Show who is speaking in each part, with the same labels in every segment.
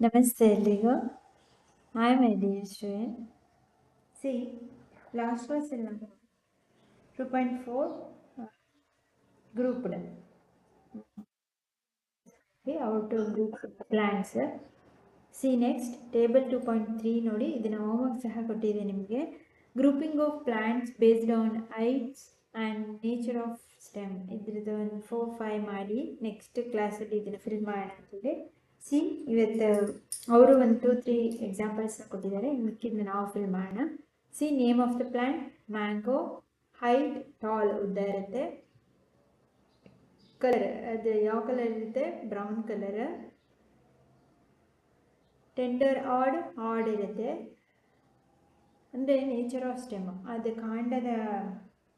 Speaker 1: ನಮಸ್ತೆ ಎಲ್ರಿಗೂ. Hi my dear student see last ಕ್ಲಾಸಲ್ಲಿ ನಾವು two point four grouped out group plans see next table two point three ನೋಡಿ, ಇದನ್ನು homework ಸಹ ಕೊಟ್ಟಿದೆ ನಿಮಗೆ. Grouping of plants based on heights and nature of stem ಇದ್ರದ್ದು ಒಂದು ಫೋರ್ ಫೈ ಮಾಡಿ ನೆಕ್ಸ್ಟ್ ಕ್ಲಾಸಲ್ಲಿ ಇದನ್ನು ಫಿಲ್ ಅಂತೇಳಿ ಸಿ, ಇವತ್ತು ಅವರು ಒಂದು ಟೂ ತ್ರೀ ಎಕ್ಸಾಂಪಲ್ಸ್ನ ಕೊಟ್ಟಿದ್ದಾರೆ. ಮಿಕ್ಕಿದ್ನ ನಾವು ಫಿಲ್ ಮಾಡೋಣ. See name of the plant mango height tall ಉದ್ದ ಇರುತ್ತೆ. ಕಲರ್ ಅದು ಯಾವ ಕಲರ್ ಇರುತ್ತೆ? Brown colour tender hard hard ಇರುತ್ತೆ. ಅಂದರೆ ನೇಚರ್ ಆಫ್ ಸ್ಟೆಮ್ ಅದು ಕಾಂಡದ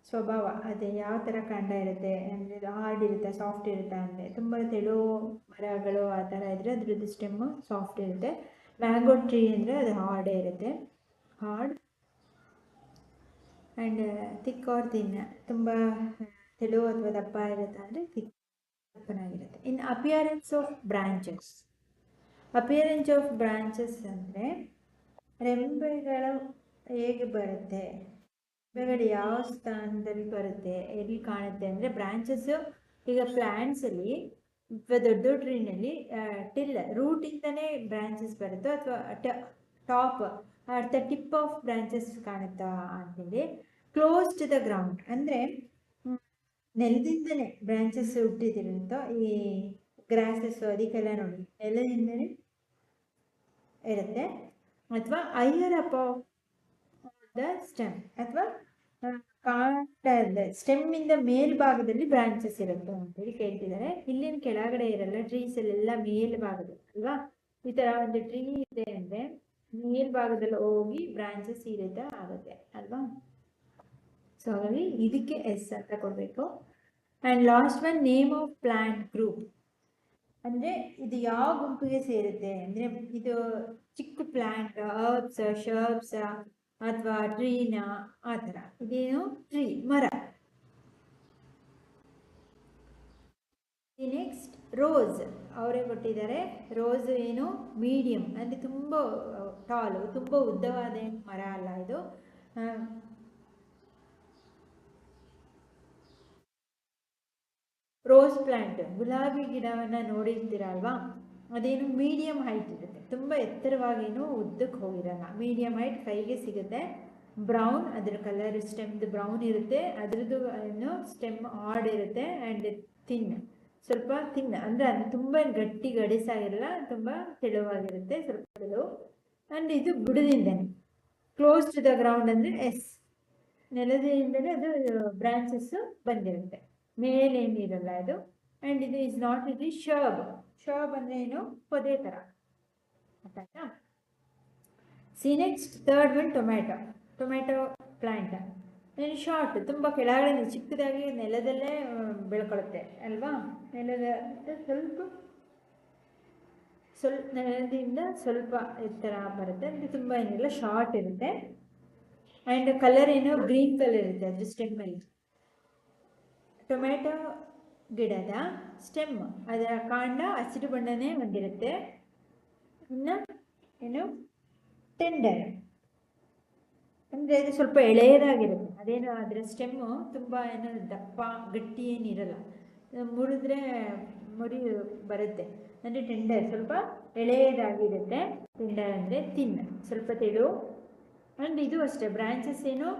Speaker 1: ಸ್ವಭಾವ, ಅದು ಯಾವ ಥರ ಕಾಂಡ ಇರುತ್ತೆ ಅಂದರೆ ಹಾರ್ಡ್ ಇರುತ್ತೆ ಸಾಫ್ಟ್ ಇರುತ್ತೆ ಅಂದರೆ ತುಂಬ ತೆಳು ಮರಗಳು ಆ ಥರ ಇದ್ದರೆ ಅದ್ರದ್ದು ಸ್ಟೆಮ್ಮು ಸಾಫ್ಟ್ ಇರುತ್ತೆ. ಮ್ಯಾಂಗೋ ಟ್ರೀ ಅಂದರೆ ಅದು ಹಾರ್ಡೇ ಇರುತ್ತೆ. ಹಾರ್ಡ್ ಆ್ಯಂಡ್ ತಿಕ್ ಆರ್ ತಿನ್ ತುಂಬ ತೆಳು ಅಥವಾ ದಪ್ಪ ಇರುತ್ತೆ ಅಂದರೆ thick ದಪ್ಪನಾಗಿರುತ್ತೆ in appearance of branches appearance of branches ಅಂದರೆ, ರೆಂಬೆಗಳು ಹೇಗೆ ಬರುತ್ತೆ? ರೆಂಬೆಗಳು ಯಾವ ಸ್ಥಾನದಲ್ಲಿ ಬರುತ್ತೆ, ಎಲ್ಲಿ ಕಾಣುತ್ತೆ ಅಂದರೆ ಬ್ರಾಂಚಸ್ಸು ಈಗ ಪ್ಲ್ಯಾಂಟ್ಸಲ್ಲಿ ದೊಡ್ಡ ದೊಡ್ಡ ಟ್ರೀನಲ್ಲಿ ಟಿಲ್ ರೂಟಿಂದನೇ ಬ್ರಾಂಚಸ್ ಬರುತ್ತೋ ಅಥವಾ top at the tip of branches ಕಾಣುತ್ತಾ ಅಂತೇಳಿ ಕ್ಲೋಸ್ ಟು ದ ಗ್ರೌಂಡ್ ಅಂದರೆ ನೆಲದಿಂದನೇ ಬ್ರಾಂಚಸ್ ಹುಟ್ಟಿದಿರುತ್ತೋ ಈ ಗ್ರಾಸಸ್ಸು ಅದಕ್ಕೆಲ್ಲ ನೋಡಿ, ನೆಲದಿಂದನೇ ಇರುತ್ತೆ, ಅಥವಾ higher up of the stem ಅಥವಾ ಕಾಂಡದ ಸ್ಟೆಮ್ಮಿಂದ ಮೇಲ್ಭಾಗದಲ್ಲಿ ಬ್ರಾಂಚಸ್ ಇರುತ್ತೆ ಅಂತೇಳಿ ಕೇಳ್ತಿದ್ದಾರೆ. ಇಲ್ಲಿನ ಕೆಳಗಡೆ ಇರಲ್ಲ ಟ್ರೀಸಲ್ಲೆಲ್ಲ ಮೇಲ್ಭಾಗದಲ್ಲಿ ಅಲ್ವಾ? ಈ ತರ ಒಂದು ಟ್ರೀ ಇದೆ ಅಂದ್ರೆ ಮೇಲ್ಭಾಗದಲ್ಲಿ ಹೋಗಿ ಬ್ರಾಂಚಸ್ ಈ ಆಗುತ್ತೆ ಅಲ್ವಾ? ಸೊ ಹಾಗಾಗಿ ಇದಕ್ಕೆ ಎಸ್ ಅಂತ ಕೊಡಬೇಕು. And last one name of plant group ಅಂದ್ರೆ ಇದು ಯಾವ ಗುಂಪಿಗೆ ಸೇರುತ್ತೆ? ಅಂದ್ರೆ ಇದು ಚಿಕ್ಕ ಪ್ಲಾಂಟ್ ಹರ್ಬ್ಸ್ ಶರ್ಬ್ಸ್ ಅಥವಾ ಟ್ರೀನ ಆ ಥರ. ಇದೇನು ಟ್ರೀ, ಮರ. ನೆಕ್ಸ್ಟ್ ರೋಸ್ ಅವರೇ ಕೊಟ್ಟಿದ್ದಾರೆ. ರೋಸ್ ಏನು? ಮೀಡಿಯಂ ಅಂದರೆ ತುಂಬ ಟಾಲು ತುಂಬ ಉದ್ದವಾದ ಮರ ಅಲ್ಲ ಇದು. ರೋಸ್ ಪ್ಲಾಂಟ್ ಗುಲಾಬಿ ಗಿಡವನ್ನು ನೋಡಿರ್ತೀರ ಅಲ್ವಾ ಅದೇನು ಮೀಡಿಯಮ್ ಹೈಟ್ ಇರುತ್ತೆ. ತುಂಬ ಎತ್ತರವಾಗೇನು ಉದ್ದಕ್ಕೆ ಹೋಗಿರಲ್ಲ. ಮೀಡಿಯಮ್ ಹೈಟ್ ಕೈಗೆ ಸಿಗುತ್ತೆ. ಬ್ರೌನ್ ಅದರ ಕಲರ್ ಸ್ಟೆಮ್ದು ಬ್ರೌನ್ ಇರುತ್ತೆ. ಅದ್ರದ್ದು ಏನು ಸ್ಟೆಮ್ ಆಡ್ ಇರುತ್ತೆ ಆ್ಯಂಡ್ ಥಿನ್ ಸ್ವಲ್ಪ ಥಿನ್ ಅಂದರೆ ಅದು ತುಂಬ ಗಟ್ಟಿ ಗಡಿಸಾಗಿರಲ್ಲ, ತುಂಬ ತೆಳುವಾಗಿರುತ್ತೆ ಸ್ವಲ್ಪ ತೆಳು ಆ್ಯಂಡ್ ಇದು ಬುಡದಿಂದನೇ ಕ್ಲೋಸ್ ಟು ದ ಗ್ರೌಂಡ್ ಅಂದರೆ ಎಸ್ ನೆಲದಿಂದಲೇ ಅದು ಬ್ರಾಂಚಸ್ಸು ಬಂದಿರುತ್ತೆ. ಮೇಲೇನಿರಲ್ಲ ಇದು ಆ್ಯಂಡ್ ಇದು ಇಸ್ ನಾಟ್ ಈ ಶರ್ಬ್ ಶರ್ಬ್ ಅಂದ್ರೆ ಏನು? ಪೊದೆ ಥರ ಆಯ್ತಾ see next third one tomato tomato plant ಏನು ಶಾರ್ಟ್ ತುಂಬ ಕೆಳಗಡೆ ಚಿಕ್ಕದಾಗಿ ನೆಲದಲ್ಲೇ ಬೆಳ್ಕೊಳುತ್ತೆ ಅಲ್ವಾ? ನೆಲದ ಸ್ವಲ್ಪ ಸ್ವಲ್ಪ ನೆಲದಿಂದ ಸ್ವಲ್ಪ ಎತ್ತರ ಬರುತ್ತೆ. ಅಂದರೆ ತುಂಬ ಏನಿಲ್ಲ ಶಾರ್ಟ್ ಇರುತ್ತೆ. ಆ್ಯಂಡ್ ಕಲರ್ ಏನು? ಗ್ರೀನ್ ಕಲರ್ ಇರುತ್ತೆ ಅದ್ರ ಸ್ಟೆಮ್ಮಲ್ಲಿ ಟೊಮ್ಯಾಟೊ ಗಿಡದ ಸ್ಟೆಮ್ ಅದರ ಕಾಂಡ ಹಸಿರು ಬಣ್ಣನೇ ಹೊಂದಿರುತ್ತೆ. ಇನ್ನು ಏನು? ಟೆಂಡರ್ ಅಂದರೆ ಅದು ಸ್ವಲ್ಪ ಎಳೆಯದಾಗಿರುತ್ತೆ. ಅದೇನು ಅದರ ಸ್ಟೆಮ್ಮು ತುಂಬ ಏನು ದಪ್ಪ, ಗಟ್ಟಿ ಏನಿರಲ್ಲ ಮುರಿದ್ರೆ ಮುರಿ ಬರುತ್ತೆ. ಅಂದರೆ ಟೆಂಡರ್ ಸ್ವಲ್ಪ ಎಳೆಯದಾಗಿರುತ್ತೆ. ಟೆಂಡರ್ ಅಂದರೆ ತಿನ್ನ ಸ್ವಲ್ಪ ತೆಳು. ಆ್ಯಂಡ್ ಇದು ಅಷ್ಟೇ. ಬ್ರಾಂಚಸ್ ಏನು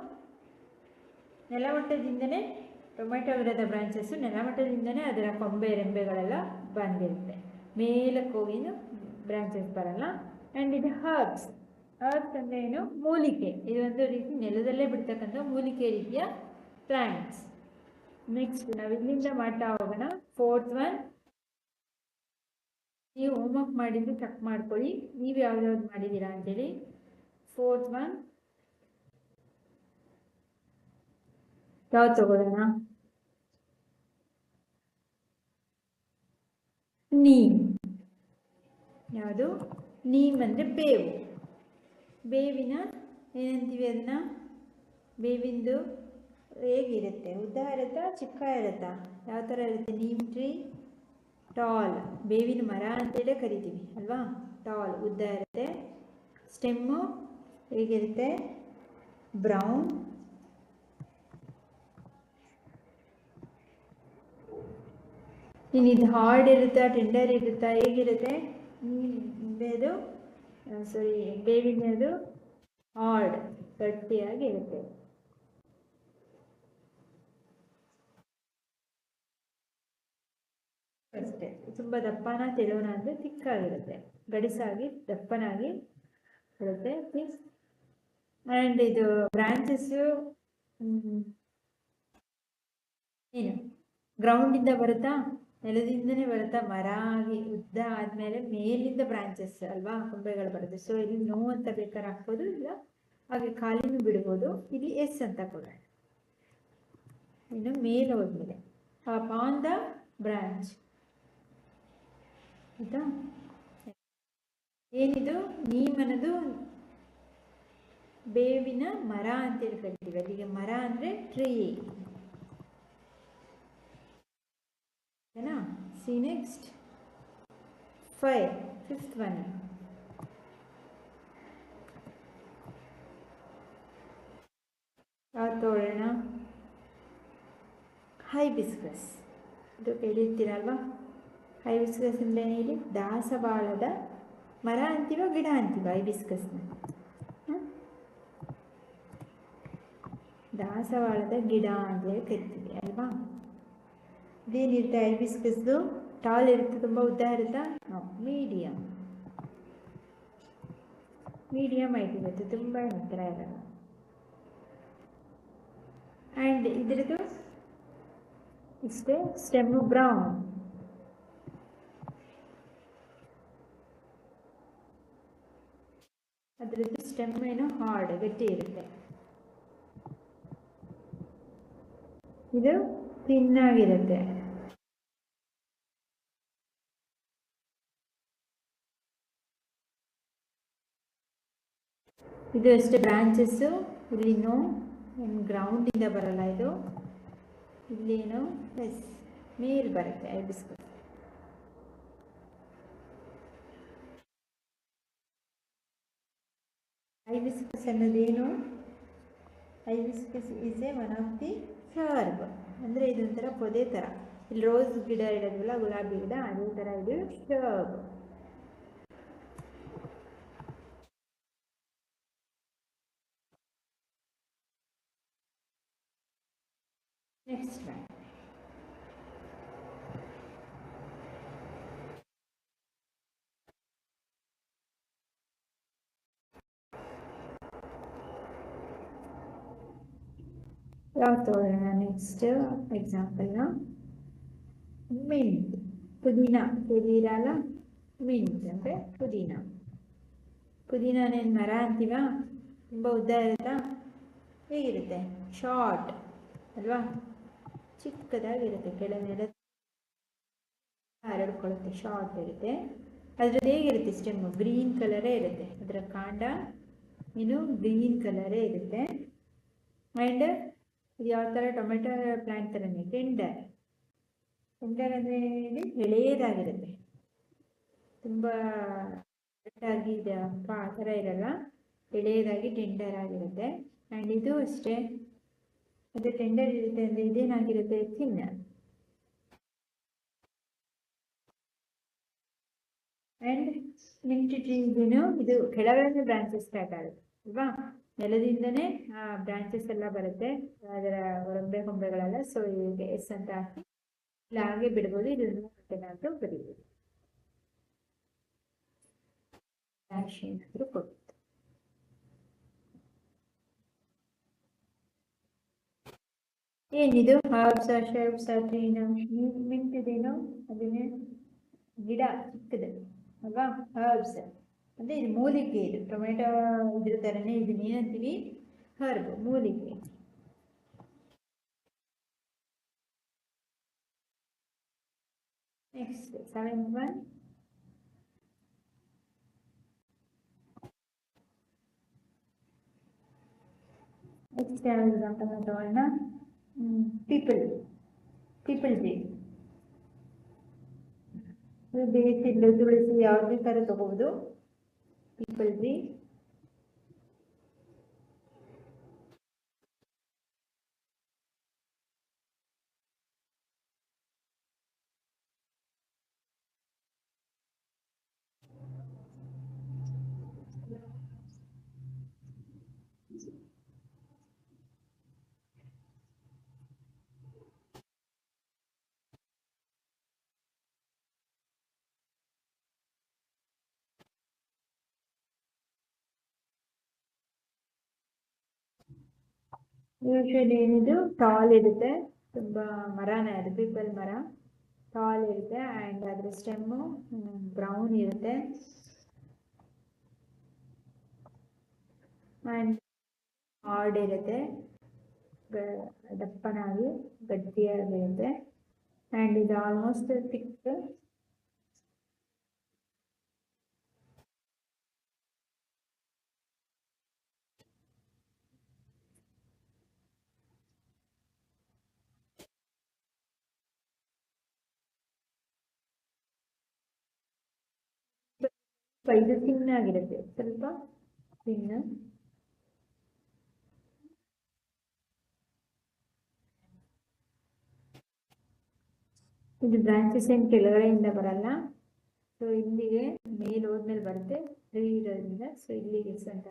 Speaker 1: ನೆಲಮಟ್ಟದಿಂದನೇ ಟೊಮೆಟೊ ಗಿಡದ ಬ್ರಾಂಚಸ್ಸು ನೆಲಮಟ್ಟದಿಂದನೇ ಅದರ ಕೊಂಬೆ, ರೆಂಬೆಗಳೆಲ್ಲ ಬಂದಿರುತ್ತೆ. ಮೇಲಕ್ಕೆ ಹೋಗಿನೂ ಬ್ರಾಂಚಸ್ ಬರಲ್ಲ. ಆ್ಯಂಡ್ ಇದು ಹರ್ಬ್ಸ್ ಹರ್ಬ್ಸ್ ಅಂದರೆ ಏನು? ಮೂಲಿಕೆ. ಇದೊಂದು ರೀತಿ ನೆಲದಲ್ಲೇ ಬಿಡ್ತಕ್ಕಂಥ ಮೂಲಿಕೆ ರೀತಿಯ ಪ್ಲ್ಯಾಂಟ್ಸ್ ನೆಕ್ಸ್ಟ್ ನಾವು ಇಲ್ಲಿಂದ ಮಾಡ್ತಾ ಹೋಗೋಣ. ಫೋರ್ತ್ ಒನ್ ನೀವು ಹೋಮ್ವರ್ಕ್ ಮಾಡಿದ್ದು ಚೆಕ್ ಮಾಡ್ಕೊಳ್ಳಿ. ನೀವು ಯಾವ್ದಾವ್ದು ಮಾಡಿದ್ದೀರಾ ಅಂತೇಳಿ. ಫೋರ್ತ್ ಒನ್ ಯಾವ್ದು ತಗೊಳ್ಳೋಣ? ನೀಮ್. ಯಾವುದು? ನೀಮ್ ಅಂದರೆ ಬೇವು. ಬೇವಿನ ಏನಂತೀವಿ ಅದನ್ನ? ಬೇವಿಂದು ಹೇಗಿರುತ್ತೆ? ಉದ್ದ ಇರುತ್ತಾ, ಚಿಕ್ಕ ಇರುತ್ತಾ? ಯಾವ ಥರ ಇರುತ್ತೆ? Neem tree? ಟಾಲ್. ಬೇವಿನ ಮರ ಅಂತೇಳೇ ಕರಿತೀವಿ, ಅಲ್ವಾ? ಟಾಲ್. ಉದ್ದ ಇರುತ್ತೆ. ಸ್ಟೆಮ್ಮು ಹೇಗಿರುತ್ತೆ? ಬ್ರೌನ್. ಇನ್ನು ಇದು ಹಾರ್ಡ್ ಇರುತ್ತಾ ಟೆಂಡರ್ ಇರುತ್ತಾ, ಹೇಗಿರುತ್ತೆ? ಅದು ಸಾರಿ ಬೇವಿನದು ಹಾರ್ಡ್ ಗಟ್ಟಿಯಾಗಿರುತ್ತೆ ಅಷ್ಟೇ, ತುಂಬ ದಪ್ಪನ ತೆಳುವನ ಅಂದರೆ ತಿಕ್ಕಾಗಿರುತ್ತೆ. ಗಡಿಸಾಗಿ, ದಪ್ಪನಾಗಿ ಇರುತ್ತೆ. ಆ್ಯಂಡ್ ಇದು ಬ್ರಾಂಚಸ್ಸು ಏನು? ಗ್ರೌಂಡಿಂದ ಬರುತ್ತಾ? ನೆಲದಿಂದನೇ ಬರುತ್ತಾ ಮರ ಆಗಿ ಉದ್ದ ಆದಮೇಲೆ ಮೇಲಿಂದ ಬ್ರಾಂಚಸ್ ಅಲ್ವಾ, ಕೊಂಬೆಗಳು ಬರುತ್ತೆ. ಸೊ ಇಲ್ಲಿ ನೋ ಅಂತ ಬೇಕಾದ್ರೆ ಹಾಕ್ಬೋದು, ಇಲ್ಲ ಹಾಗೆ ಖಾಲಿನೂ ಬಿಡ್ಬೋದು. ಇಲ್ಲಿ ಎಸ್ ಅಂತ ಕೊಡೋಣ. ಇನ್ನು ಮೇಲೆ ಹೋದ್ಮೇಲೆ ಆನ್ ದ ಬ್ರಾಂಚ್ ಆಯ್ತಾ? ಏನಿದು? ನೀಮನದು ಬೇವಿನ ಮರ ಅಂತೇಳಿ ಕರಿತೀವಿ ಅಲ್ಲಿಗೆ ಮರ ಅಂದರೆ ಟ್ರೀ ಓಕೆನಾ see next five fifth one ಯಾವ್ದು ಹೈ ಬಿಸ್ಕಸ್ ಇದು ಕೇಳಿರ್ತೀರಲ್ವಾ ಹೈಬಿಸ್ಕಸ್ ಅಂದರೆ ಹೇಳಿ ದಾಸವಾಳದ ಮರ ಅಂತೀವ, ಗಿಡ ಅಂತೀವ ಹೈಬಿಸ್ಕಸ್ನ ದಾಸವಾಳದ ಗಿಡ ಅಂತೇಳಿ ಕರಿತೀವಿ ಅಲ್ವಾ? ಇದೇನಿರುತ್ತೆ ಐಬಿಸ್ಕಸ್ದು ಟಾಲ್ ಇರುತ್ತೆ ತುಂಬ ಉದ್ದ ಇರುತ್ತಾ ಮೀಡಿಯಮ್ ಮೀಡಿಯಮ್ ಐಟ್ ಇರುತ್ತೆ ತುಂಬ ಎತ್ತರ ಇರಲ್ಲ ಆ್ಯಂಡ್ ಇದ್ರದ್ದು ಇಷ್ಟೇ ಸ್ಟೆಮ್ಮು ಬ್ರೌನ್ ಅದರದ್ದು ಸ್ಟೆಮ್ ಏನು ಹಾರ್ಡ್ ಗಟ್ಟಿ ಇರುತ್ತೆ ಇದು ತಿನ್ನಾಗಿರುತ್ತೆ ಇದು ಅಷ್ಟೇ ಬ್ರಾಂಚಸ್ಸು ಇಲ್ಲಿನೂ ಗ್ರೌಂಡಿಂದ ಬರಲ್ಲ ಇದು. ಇಲ್ಲೇನು ಎಸ್ ಮೇಲ್ ಬರುತ್ತೆ hibiscus hibiscus ಅನ್ನೋದೇನು hibiscus is a one of the herb ಅಂದರೆ ಇದೊಂಥರ ಪೊದೆ ಥರ ಇಲ್ಲಿ ರೋಸ್ ಗಿಡ ಇಡೋದಿಲ್ಲ ಗುಲಾಬಿ ಗಿಡ, ಅದೇ ಥರ ಇದು ಶರ್ಬ್ ನೆಕ್ಸ್ಟ್ ಒನ್ ಯಾವ್ದು ತಗೊಳ್ಳೋಣ ನೆಕ್ಸ್ಟ್ ಎಕ್ಸಾಂಪಲ್ನ ಮಿಂಟ್ ಪುದೀನ ಕೇಳಿರಲ್ಲ ಮಿಂಟ್ ಅಂದರೆ ಪುದೀನ ಪುದೀನನೇನು ಮರ ಅಂತೀವ ತುಂಬ ಉದ್ದ ಇರುತ್ತಾ ಹೇಗಿರುತ್ತೆ ಶಾರ್ಟ್ ಅಲ್ವಾ ಚಿಕ್ಕದಾಗಿರುತ್ತೆ. ಕೆಳಗೆ ಹರಡ್ಕೊಳ್ಳುತ್ತೆ ಶಾರ್ಟ್ ಇರುತ್ತೆ. ಅದ್ರದ್ದು ಹೇಗಿರುತ್ತೆ ಸ್ಟೆಮ್ಮು ಗ್ರೀನ್ ಕಲರೇ ಇರುತ್ತೆ. ಅದರ ಕಾಂಡ ಏನು? ಗ್ರೀನ್ ಕಲರೇ ಇರುತ್ತೆ. ಆ್ಯಂಡ್ ಇದು ಯಾವ ಥರ ಟೊಮೆಟೊ ಪ್ಲ್ಯಾಂಟ್ ಥರನೇ ಟೆಂಡರ್ ಟೆಂಡರ್ ಅಂದರೆ ಎಳೆಯದಾಗಿರುತ್ತೆ. ತುಂಬ ಆಗಿ ಇದೆ ಅಪ್ಪ ಆ ಥರ ಇರಲ್ಲ. ಎಳೆಯದಾಗಿ ಟೆಂಡರ್ ಆಗಿರುತ್ತೆ. ಆ್ಯಂಡ್ ಇದು ಅಷ್ಟೇ. ಅದು ಟೆಂಡರ್ ಇರುತ್ತೆ, ಅಂದ್ರೆ ಇದೇನಾಗಿರುತ್ತೆ ಚಿನ್ನ. ಅಂಡ್ ಮಿಂಟ್ ಟ್ರೀಸ್ನು ಇದು ಕೆಳಗಡೆ ಬ್ರಾಂಚಸ್ ಸ್ಟಾರ್ಟ್ ಆಗುತ್ತೆ, ಅಲ್ವಾ? ನೆಲದಿಂದನೇ, ಆ ಬ್ರಾಂಚಸ್ ಎಲ್ಲ ಬರುತ್ತೆ, ಅದರ ರೆಂಬೆ ಕೊಂಬೆಗಳೆಲ್ಲ. ಸೊ ಇದಕ್ಕೆ ಎಸ್ ಅಂತ ಹಾಕಿ, ಇಲ್ಲ ಹಾಗೆ ಬಿಡ್ಬೋದು ಇದನ್ನು ಅಂತ ಬರೀಬೋದು. ಕೊಟ್ಟು ಏನಿದು ಹರ್ಬ್ಸ್ ಶರ್ಬ್ಸ್ ಟ್ರೀನು ಮಿಂಟ್ ಇದೇನು ಅದನ್ನೇ ಗಿಡ ಚಿಕ್ಕದು ಅಲ್ವಾ ಹರ್ಬ್ಸ್ ಅಂದರೆ ಇದು ಮೂಲಿಕೆ ಇದು ಟೊಮೆಟೊ ಇದ್ರ ಥರನೇ ಇದನ್ನ ಏನಂತೀವಿ ಹರ್ಬ್ ಮೂಲಿಕೆ ನೆಕ್ಸ್ಟ್ ಸೆವೆನ್ ಒನ್ ನೆಕ್ಸ್ಟ್ ಯಾವ example peepal peepal tree basil tulsi ಯಾವುದೇ ಥರ ತಗೋಬೋದು. ಪೀಪಲ್ ಟ್ರೀ ಯೂಶಲಿ ಏನಿದು ಟಾಲ್ ಇರುತ್ತೆ. ತುಂಬ ಮರನೇ ಅದು ಪೀಪಲ್ ಮರ. ಟಾಲ್ ಇರುತ್ತೆ ಆ್ಯಂಡ್ ಅದರ ಸ್ಟೆಮ್ಮು ಬ್ರೌನ್ ಇರುತ್ತೆ. ಆ್ಯಂಡ್ ಹಾರ್ಡ್ ಇರುತ್ತೆ. ದಪ್ಪನಾಗಿ ಗಟ್ಟಿಯಾಗಿರುತ್ತೆ ಆ್ಯಂಡ್ ಇದು ಆಲ್ಮೋಸ್ಟ್ ಥಿಕ್ ಇದು ತಿನ್ನಾಗಿರುತ್ತೆ ಸ್ವಲ್ಪ ತಿನ್ನ ಇದು ಬ್ರಾಂಚಸ್ ಏನು ಕೆಳಗಡೆಯಿಂದ ಬರಲ್ಲ ಸೊ ಇಲ್ಲಿಗೆ ಮೇಲ್ ಹೋದ್ಮೇಲೆ ಬರುತ್ತೆ ಟ್ರೀ ಇರೋದ್ರಿಂದ ಸೊ ಇಲ್ಲಿಗೆ ಅಂತ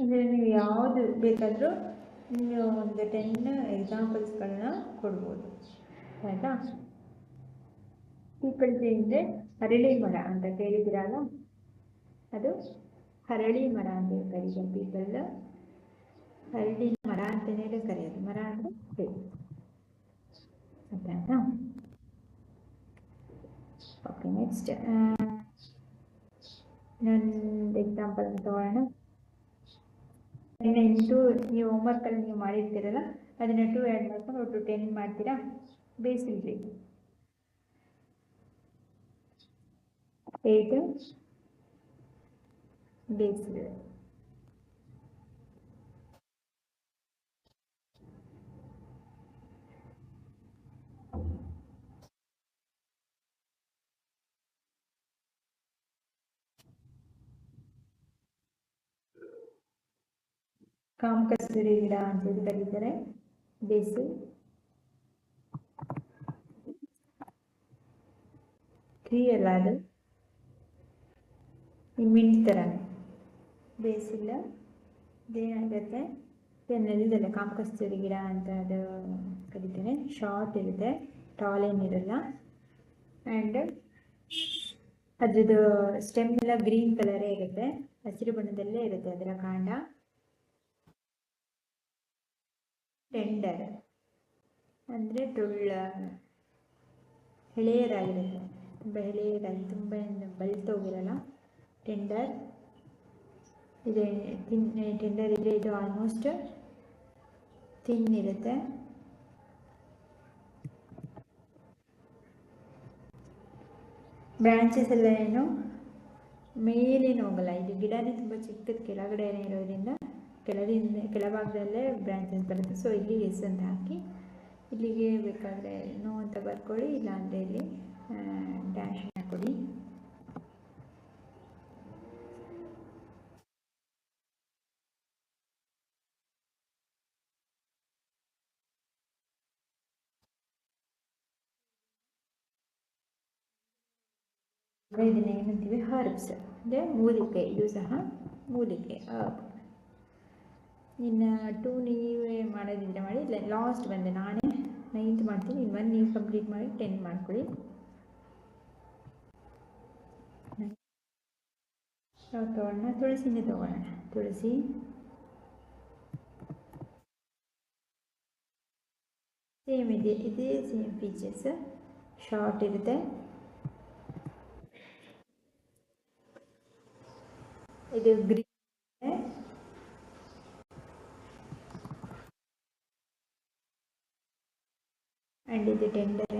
Speaker 1: ಅಂದರೆ ನೀವು ಯಾವುದು ಬೇಕಾದರೂ ನೀವು ಒಂದು ಟೆನ್ ಎಕ್ಸಾಂಪಲ್ಸ್ಗಳನ್ನ ಕೊಡ್ಬೋದು. ಆಯಿತಾ? ಪೀಪಲ್ ಟ್ರೀ ಅಂದರೆ ಹರಳಿ ಮರ ಅಂತ ಕೇಳಿದಿರಲ್ಲ ಅದು ಹರಳಿ ಮರ ಅಂತ ಕರೀತಾರೆ ಪೀಪಲ್ ಹರಳಿ ಮರ ಅಂತಲೇ ಕರೆಯೋದು. ಮರ ಅಂದರೆ ಟ್ರೀ ಆಯ್ತಾ? ಓಕೆ ನೆಕ್ಸ್ಟ್ ನಾನು ಎಕ್ಸಾಂಪಲ್ ತಗೊಳ್ಳೋಣ ಇನ್ನು ಇಂಟು ನೀವು ಹೋಮ್ವರ್ಕಲ್ಲಿ ನೀವು ಮಾಡಿರ್ತೀರಲ್ಲ ಅದನ್ನ ಟೂ ಆ್ಯಡ್ ಮಾಡ್ಕೊಂಡು ಒಟ್ಟು ಟೆನ್ ಮಾಡ್ತೀರಾ? ಬೇಸಿಲ್ರಿ ಏಯ್ಟ್ ಬೇಸಿಲ್ ಕಾಮಕಸ್ತೂರಿ ಗಿಡ ಅಂತೇಳಿ ಕರೀತಾರೆ. ಬೇಸು. ಟ್ರೀ ಅಲ್ಲ ಅದು ಮಿಂಟ್ ಥರ ಬೇಸಿಲ್ಲ. ಇದೇನಾಗುತ್ತೆ ನೆಲದಲ್ಲ ಕಾಮಕಸ್ತೂರಿ ಗಿಡ ಅಂತ ಅದು ಕರೀತಾರೆ. ಶಾರ್ಟ್ ಇರುತ್ತೆ. ಟಾಲ್ ಏನಿರಲ್ಲ ಆ್ಯಂಡ್ ಅದ್ರದ್ದು ಸ್ಟೆಮ್ ಎಲ್ಲ ಗ್ರೀನ್ ಕಲರೇ ಇರುತ್ತೆ. ಹಸಿರು ಬಣ್ಣದಲ್ಲೇ ಇರುತ್ತೆ ಅದರ ಕಾಂಡ. ಟೆಂಡರ್ ಅಂದರೆ ಟೊಳ್ಳ ಹೆಳೆಯರಾಗಿರುತ್ತೆ ತುಂಬ ಹೆಳೆಯರಾಗಿ ತುಂಬ ಏನು ಬಲ್ತೋಗಿರಲ್ಲ ಟೆಂಡರ್ ಇದೆ, ತಿನ್ ಟೆಂಡರ್ ಇದೆ, ಇದು ಆಲ್ಮೋಸ್ಟ್ ತಿನ್ ಇರುತ್ತೆ ಬ್ರಾಂಚಸ್ ಎಲ್ಲ ಏನು? ಮೇಲೇನು ಹೋಗಲ್ಲ, ಇದು ಗಿಡನೇ ತುಂಬ ಚಿಕ್ಕದ, ಕೆಳಗಡೆ ಇರೋದ್ರಿಂದ ಕೆಳದಿಂದ ಕೆಳಭಾಗದಲ್ಲೇ ಬ್ರಾಂಚಸ್ ಬರುತ್ತೆ. ಸೊ ಇಲ್ಲಿ ಎಸ್ ಅಂತ ಹಾಕಿ, ಇಲ್ಲಿಗೆ ಬೇಕಾದರೆ ನೋ ಅಂತ ಬರ್ಕೊಳ್ಳಿ, ಇಲ್ಲಾಂದರೆ ಇಲ್ಲಿ ಡ್ಯಾಶ್ ಹಾಕೊಡಿ. ಇದನ್ನ ಏನಂತೀವಿ? ಹರ್ಬ್ಸ್ ಅಂದರೆ ಮೂಲಿಕೆ, ಇದು ಸಹ ಮೂಲಿಕೆ herb. ಇನ್ನು ಟೂ ನೀವೇ ಮಾಡೋದಿದ್ರೆ ಮಾಡಿ ಇಲ್ಲ ಲಾಸ್ಟ್ ಬಂದೆ ನಾನೇ ನೈನ್ತ್ ಮಾಡ್ತೀನಿ ಇನ್ನು ಒನ್ ನೀವು ಕಂಪ್ಲೀಟ್ ಮಾಡಿ ಟೆನ್ ಮಾಡ್ಕೊಳ್ಳಿ ಯಾವ್ದು ತಗೊಳ್ಳೋಣ ತುಳಸಿನೇ ತಗೊಳ್ಳೋಣ ತುಳಸಿ ಸೇಮ್ ಇದೆ ಇದೇ ಸೇಮ್ ಫೀಚರ್ಸ್ ಶಾರ್ಟ್ ಇರುತ್ತೆ ಇದು ಗ್ರೀನ್ ಆ್ಯಂಡ್ ಇದು ಟೆಂಡರ್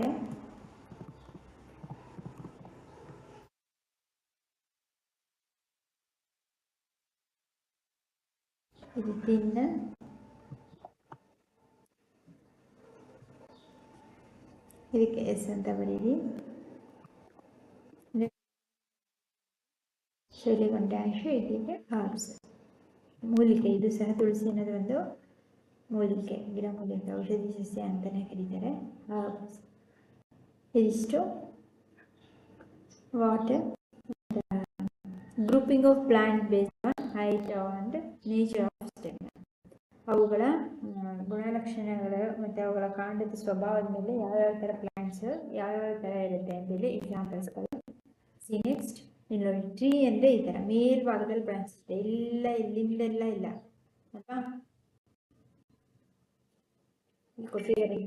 Speaker 1: ಇದು ತಿನ್ನ ಇದಕ್ಕೆ ಎಸ್ ಅಂತ ಬರೀರಿ. ಶೈಲಿಗೊಂದು ಡ್ಯಾಶ್ ಇದಕ್ಕೆ ಆರ್ಸ್ ಮೂಲಿಕೆ ಇದು ಸಹ ತುಳಸಿ ಅನ್ನೋದು ಒಂದು ಮೂಲಿಕೆ ಗಿಡಮೂಲಿಕೆ ಔಷಧಿ ಸಸ್ಯ ಅಂತಲೇ ಕರೀತಾರೆ ಹಾರ್ಬ್ಸ್ ಇದಿಷ್ಟು water grouping of plant based on height and nature of stem ಅವುಗಳ ಗುಣಲಕ್ಷಣಗಳು ಮತ್ತು ಅವುಗಳ ಕಾಂಡದ ಸ್ವಭಾವದ ಮೇಲೆ ಯಾವ್ಯಾವ ಥರ ಪ್ಲಾಂಟ್ಸ್ ಯಾವ್ಯಾವ ಥರ ಇರುತ್ತೆ ಅಂತೇಳಿ ಎಕ್ಸಾಂಪಲ್ಸ್ಗಳು ಸಿ ನೆಕ್ಸ್ಟ್ ಇಲ್ಲಿ ಟ್ರೀ ಅಂದರೆ ಈ ಥರ ಮೇಲ್ಭಾಗದಲ್ಲಿ ಬ್ರಾಂಚ್ ಇದೆ ಇಲ್ಲ ಇಲ್ಲಿಂದೆಲ್ಲ ಇಲ್ಲ ಅಲ್ವಾ ಕೊಟ್ಟಿದ್ದಾರೆ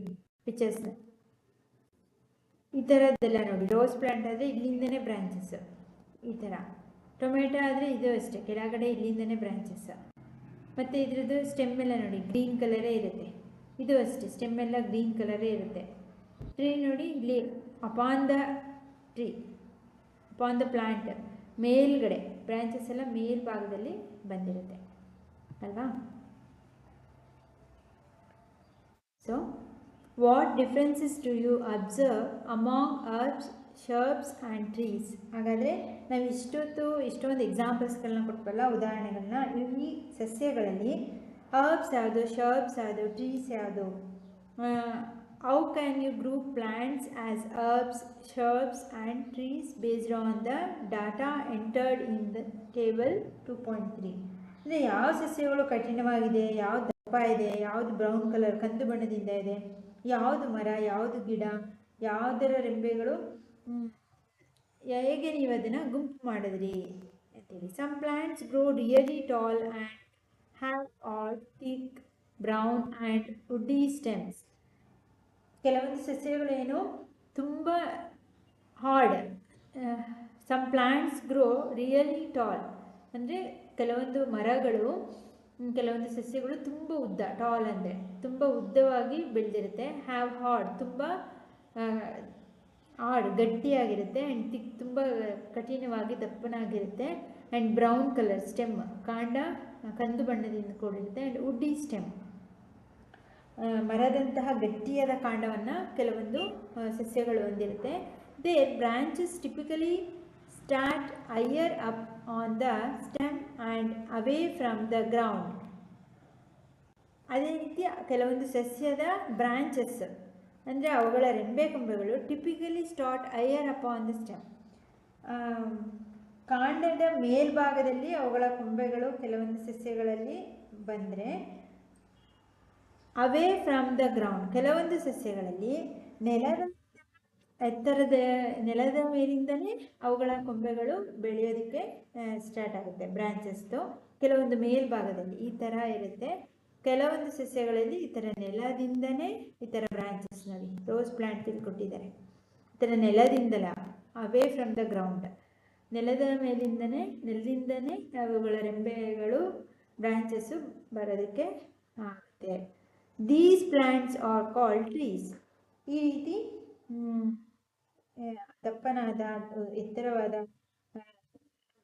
Speaker 1: ಈ ಥರದ್ದೆಲ್ಲ ನೋಡಿ ರೋಸ್ ಪ್ಲಾಂಟ್ ಆದರೆ ಇಲ್ಲಿಂದನೇ ಬ್ರಾಂಚಸ್ ಈ ಥರ ಟೊಮೆಟೊ ಆದರೆ ಇದು ಅಷ್ಟೇ ಕೆಳಗಡೆ ಇಲ್ಲಿಂದನೇ ಬ್ರಾಂಚಸ್ ಮತ್ತು ಇದ್ರದ್ದು ಸ್ಟೆಮ್ ಎಲ್ಲ ನೋಡಿ ಗ್ರೀನ್ ಕಲರೇ ಇರುತ್ತೆ ಇದು ಅಷ್ಟೇ ಸ್ಟೆಮ್ ಎಲ್ಲ ಗ್ರೀನ್ ಕಲರೇ ಇರುತ್ತೆ ಟ್ರೀ ನೋಡಿ ಇಲ್ಲಿ upon the tree upon the plant ಮೇಲ್ಗಡೆ ಬ್ರಾಂಚಸ್ ಎಲ್ಲ ಮೇಲ್ಭಾಗದಲ್ಲಿ ಬಂದಿರುತ್ತೆ ಅಲ್ವಾ so what differences do you observe among herbs, shrubs and trees ಹಾಗಾದರೆ ನಾವು ಇಷ್ಟೊತ್ತು ಇಷ್ಟೊಂದು ಎಕ್ಸಾಂಪಲ್ಸ್ಗಳನ್ನ ಕೊಟ್ವಲ್ಲ ಉದಾಹರಣೆಗಳನ್ನ ಈ ಸಸ್ಯಗಳಲ್ಲಿ ಹರ್ಬ್ಸ್ ಯಾವುದು ಶರ್ಬ್ಸ್ ಯಾವುದು ಟ್ರೀಸ್ ಯಾವುದು? How can you group plants as herbs shrubs and trees based on the data entered in the table two point three ಅಂದರೆ ಯಾವ ಸಸ್ಯಗಳು ಕಠಿಣವಾಗಿದೆ ಯಾವ್ದು ದಪ್ಪ ಇದೆ, ಯಾವುದು ಬ್ರೌನ್ ಕಲರ್ ಕಂದು ಬಣ್ಣದಿಂದ ಇದೆ, ಯಾವುದು ಮರ, ಯಾವುದು ಗಿಡ, ಯಾವುದರ ರೆಂಬೆಗಳು ಹೇಗೆ ನೀವು ಅದನ್ನು ಗುಂಪು ಮಾಡಿದ್ರಿ ಅಂತೇಳಿ some plants grow really tall and have all thick brown and woody stems ಕೆಲವೊಂದು ಸಸ್ಯಗಳೇನು ತುಂಬ hard some plants grow really tall ಅಂದರೆ ಕೆಲವೊಂದು ಮರಗಳು ಕೆಲವೊಂದು ಸಸ್ಯಗಳು ತುಂಬ ಉದ್ದ ಟಾಲ್ ಅಂದರೆ ತುಂಬ ಉದ್ದವಾಗಿ ಬೆಳೆದಿರುತ್ತೆ. ಹ್ಯಾವ್ ಹಾರ್ಡ್ ತುಂಬ ಹಾರ್ಡ್ ಗಟ್ಟಿಯಾಗಿರುತ್ತೆ ಆ್ಯಂಡ್ ತಿಕ್ ತುಂಬ ಕಠಿಣವಾಗಿ ದಪ್ಪನಾಗಿರುತ್ತೆ. ಆ್ಯಂಡ್ ಬ್ರೌನ್ ಕಲರ್ ಸ್ಟೆಮ್ ಕಾಂಡ, ಕಂದು ಬಣ್ಣದಿಂದ ಕೂಡಿರುತ್ತೆ. ಆ್ಯಂಡ್ ಉಡ್ಡಿ ಸ್ಟೆಮ್ ಮರದಂತಹ ಗಟ್ಟಿಯಾದ ಕಾಂಡವನ್ನು ಕೆಲವೊಂದು ಸಸ್ಯಗಳು ಹೊಂದಿರುತ್ತೆ. They branches typically start higher up on the stem and away from the ground. ಅದೇ ರೀತಿ ಕೆಲವೊಂದು ಸಸ್ಯದ ಬ್ರಾಂಚಸ್ ಅಂದರೆ ಅವುಗಳ ರೆಂಬೆ ಕೊಂಬೆಗಳು typically start higher up on the stem ಕಾಂಡದ ಮೇಲ್ಭಾಗದಲ್ಲಿ ಅವುಗಳ ಕೊಂಬೆಗಳು ಕೆಲವೊಂದು ಸಸ್ಯಗಳಲ್ಲಿ ಬಂದರೆ ಅವೇ ಫ್ರಮ್ ದ ಗ್ರೌಂಡ್ ಕೆಲವೊಂದು ಸಸ್ಯಗಳಲ್ಲಿ ನೆಲದ ಎತ್ತರದ ನೆಲದ ಮೇಲಿಂದಲೇ ಅವುಗಳ ಕೊಂಬೆಗಳು ಬೆಳೆಯೋದಕ್ಕೆ ಸ್ಟಾರ್ಟ್ ಆಗುತ್ತೆ ಬ್ರಾಂಚಸ್ದು ಕೆಲವೊಂದು ಮೇಲ್ಭಾಗದಲ್ಲಿ ಈ ಥರ ಇರುತ್ತೆ. ಕೆಲವೊಂದು ಸಸ್ಯಗಳಲ್ಲಿ ಈ ಥರ ನೆಲದಿಂದನೇ ಈ ಥರ ಬ್ರಾಂಚಸ್ ನೋಡಿ ರೋಸ್ ಪ್ಲ್ಯಾಂಟ್ ಇಲ್ಲಿ ಕೊಟ್ಟಿದ್ದಾರೆ. ಈ ಥರ ನೆಲದಿಂದಲ ಅವೇ ಫ್ರಮ್ ದ ಗ್ರೌಂಡ್ ನೆಲದ ಮೇಲಿಂದನೇ, ನೆಲದಿಂದನೇ ಅವುಗಳ ರೆಂಬೆಗಳು ಬ್ರಾಂಚಸ್ಸು ಬರೋದಕ್ಕೆ ಆಗುತ್ತೆ. These plants are called trees ಈ ರೀತಿ ದಪ್ಪನಾದ ಎತ್ತರವಾದ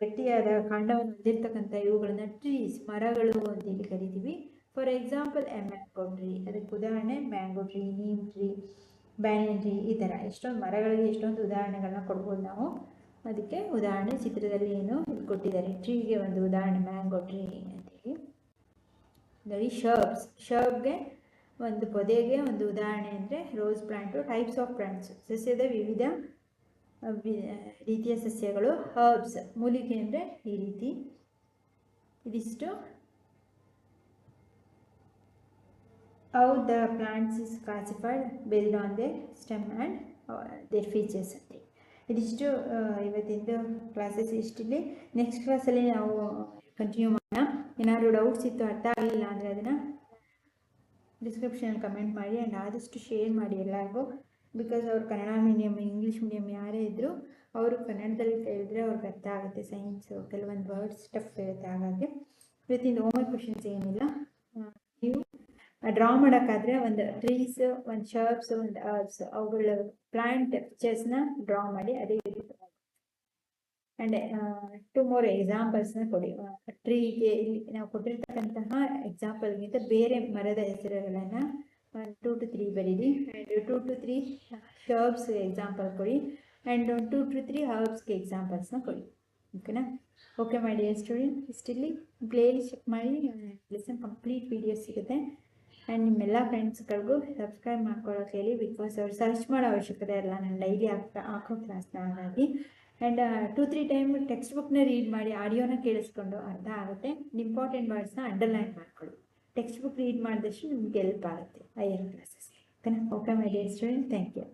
Speaker 1: ಗಟ್ಟಿಯಾದ ಕಾಂಡವನ್ನು ಹೊಂದಿರತಕ್ಕಂಥ ಇವುಗಳನ್ನ ಟ್ರೀಸ್, ಮರಗಳು ಅಂತೇಳಿ ಕರಿತೀವಿ. For example a mango tree ಅದಕ್ಕೆ ಉದಾಹರಣೆ mango tree neem tree banyan tree ಈ ಥರ ಎಷ್ಟೊಂದು ಮರಗಳಿಗೆ ಎಷ್ಟೊಂದು ಉದಾಹರಣೆಗಳನ್ನ ಕೊಡ್ಬೋದು ನಾವು. ಅದಕ್ಕೆ ಉದಾಹರಣೆ, ಚಿತ್ರದಲ್ಲಿ ಏನು ಕೊಟ್ಟಿದ್ದಾರೆ. ಟ್ರೀಗೆ ಒಂದು ಉದಾಹರಣೆ ಮ್ಯಾಂಗೋ ಟ್ರೀ ಅಂತೇಳಿ ಶರ್ಬ್ಸ್ ಶರ್ಬ್ಗೆ ಒಂದು ಪೊದೆಗೆ ಒಂದು ಉದಾಹರಣೆ ಅಂದರೆ rose plant types of plants ಸಸ್ಯದ ವಿವಿಧ ರೀತಿಯ ಸಸ್ಯಗಳು ಹರ್ಬ್ಸ್ ಮೂಲಿಕೆ ಅಂದರೆ ಈ ರೀತಿ. ಇದಿಷ್ಟು. How the plants is classified based on their stem and their features ಅಂತ ಇದಿಷ್ಟು ಇವತ್ತಿಂದು ಕ್ಲಾಸಸ್ ಇಷ್ಟಿಲ್ಲಿ. ನೆಕ್ಸ್ಟ್ ಕ್ಲಾಸಲ್ಲಿ ನಾವು ಕಂಟಿನ್ಯೂ ಮಾಡೋಣ. ಏನಾದರೂ ಡೌಟ್ಸ್ ಇತ್ತು ಅರ್ಥ ಆಗಲಿಲ್ಲ ಅಂದರೆ ಅದನ್ನು ಡಿಸ್ಕ್ರಿಪ್ಷನ್ ಕಮೆಂಟ್ ಮಾಡಿ ಆ್ಯಂಡ್ ಆದಷ್ಟು ಶೇರ್ ಮಾಡಿ ಎಲ್ಲರಿಗೂ. ಬಿಕಾಸ್ ಅವ್ರು ಕನ್ನಡ ಮೀಡಿಯಮ್ ಇಂಗ್ಲೀಷ್ ಮೀಡಿಯಮ್ ಯಾರೇ ಇದ್ದರೂ ಅವರು ಕನ್ನಡದಲ್ಲಿ ಕೇಳಿದ್ರೆ ಅವ್ರಿಗೆ ಅರ್ಥ ಆಗುತ್ತೆ ಸೈನ್ಸು ಕೆಲವೊಂದು ವರ್ಡ್ಸ್ ಟಫ್ ಇರುತ್ತೆ ಹಾಗಾಗಿ. ಇವತ್ತಿಂದ ಹೋಮ್ವರ್ಕ್ ಕ್ವಶನ್ಸ್ ಏನಿಲ್ಲ. ನೀವು ಡ್ರಾ ಮಾಡೋಕ್ಕಾದ್ರೆ ಒಂದು ಟ್ರೀಸ್ ಒಂದು ಶರ್ಬ್ಸ್ ಒಂದು ಅವುಗಳ ಪ್ಲಾಂಟ್ ಪಿಕ್ಚರ್ಸ್ನ ಡ್ರಾ ಮಾಡಿ, ಅದೇ ರೀತಿ ಆ್ಯಂಡ್ ಟು ಮೋರ್ ಎಕ್ಸಾಂಪಲ್ಸ್ನ ಕೊಡಿ. ಟ್ರೀಗೆ ಇಲ್ಲಿ ನಾವು ಕೊಟ್ಟಿರ್ತಕ್ಕಂತಹ ಎಕ್ಸಾಂಪಲ್ಗಿಂತ ಬೇರೆ ಮರದ ಹೆಸರುಗಳನ್ನ ಟೂ ಟು ತ್ರೀ ಬರೀರಿ. And two to three shrubs example ಕೊಡಿ. ಆ್ಯಂಡ್ ಟೂ ಟು ತ್ರೀ ಹರ್ಬ್ಸ್ಗೆ ಎಕ್ಸಾಂಪಲ್ಸ್ನ ಕೊಡಿ. ಓಕೆನಾ ಓಕೆ ಮಾಡಿ ಸ್ಟೂಡೆಂಟ್ ಇಷ್ಟಿಲ್ಲಿ ಪ್ಲೇಲಿ ಚೆಕ್ ಮಾಡಿ ಲೆಸನ್ ಕಂಪ್ಲೀಟ್ ವೀಡಿಯೋ ಸಿಗುತ್ತೆ. ಆ್ಯಂಡ್ ನಿಮ್ಮೆಲ್ಲ ಫ್ರೆಂಡ್ಸ್ಗಳಿಗೂ ಸಬ್ಸ್ಕ್ರೈಬ್ ಮಾಡ್ಕೊಳ್ಳೋಕೆ ಹೇಳಿ ಬಿಕಾಸ್ ಅವ್ರು ಸರ್ಚ್ ಮಾಡೋ ಅವಶ್ಯಕತೆ ಇಲ್ಲ. ನಾನು ಡೈಲಿ ಹಾಕ್ತಾ, ಹಾಕೋ ಕ್ಲಾಸ್ನ ಹಾಗಾಗಿ. And two three time text ಬುಕ್ನ ರೀಡ್ ಮಾಡಿ ಆಡಿಯೋನ ಕೇಳಿಸ್ಕೊಂಡು ಅರ್ಥ ಆಗುತ್ತೆ. ಇಂಪಾರ್ಟೆಂಟ್ ವರ್ಡ್ಸ್ನ ಅಂಡರ್ಲೈನ್ ಮಾಡ್ಕೊಳ್ಳಿ. ಟೆಕ್ಸ್ಟ್ ಬುಕ್ ರೀಡ್ ಮಾಡಿದಷ್ಟು ನಿಮ್ಗೆ ಹೆಲ್ಪ್ ಆಗುತ್ತೆ. I'll classes okay my dear student thank you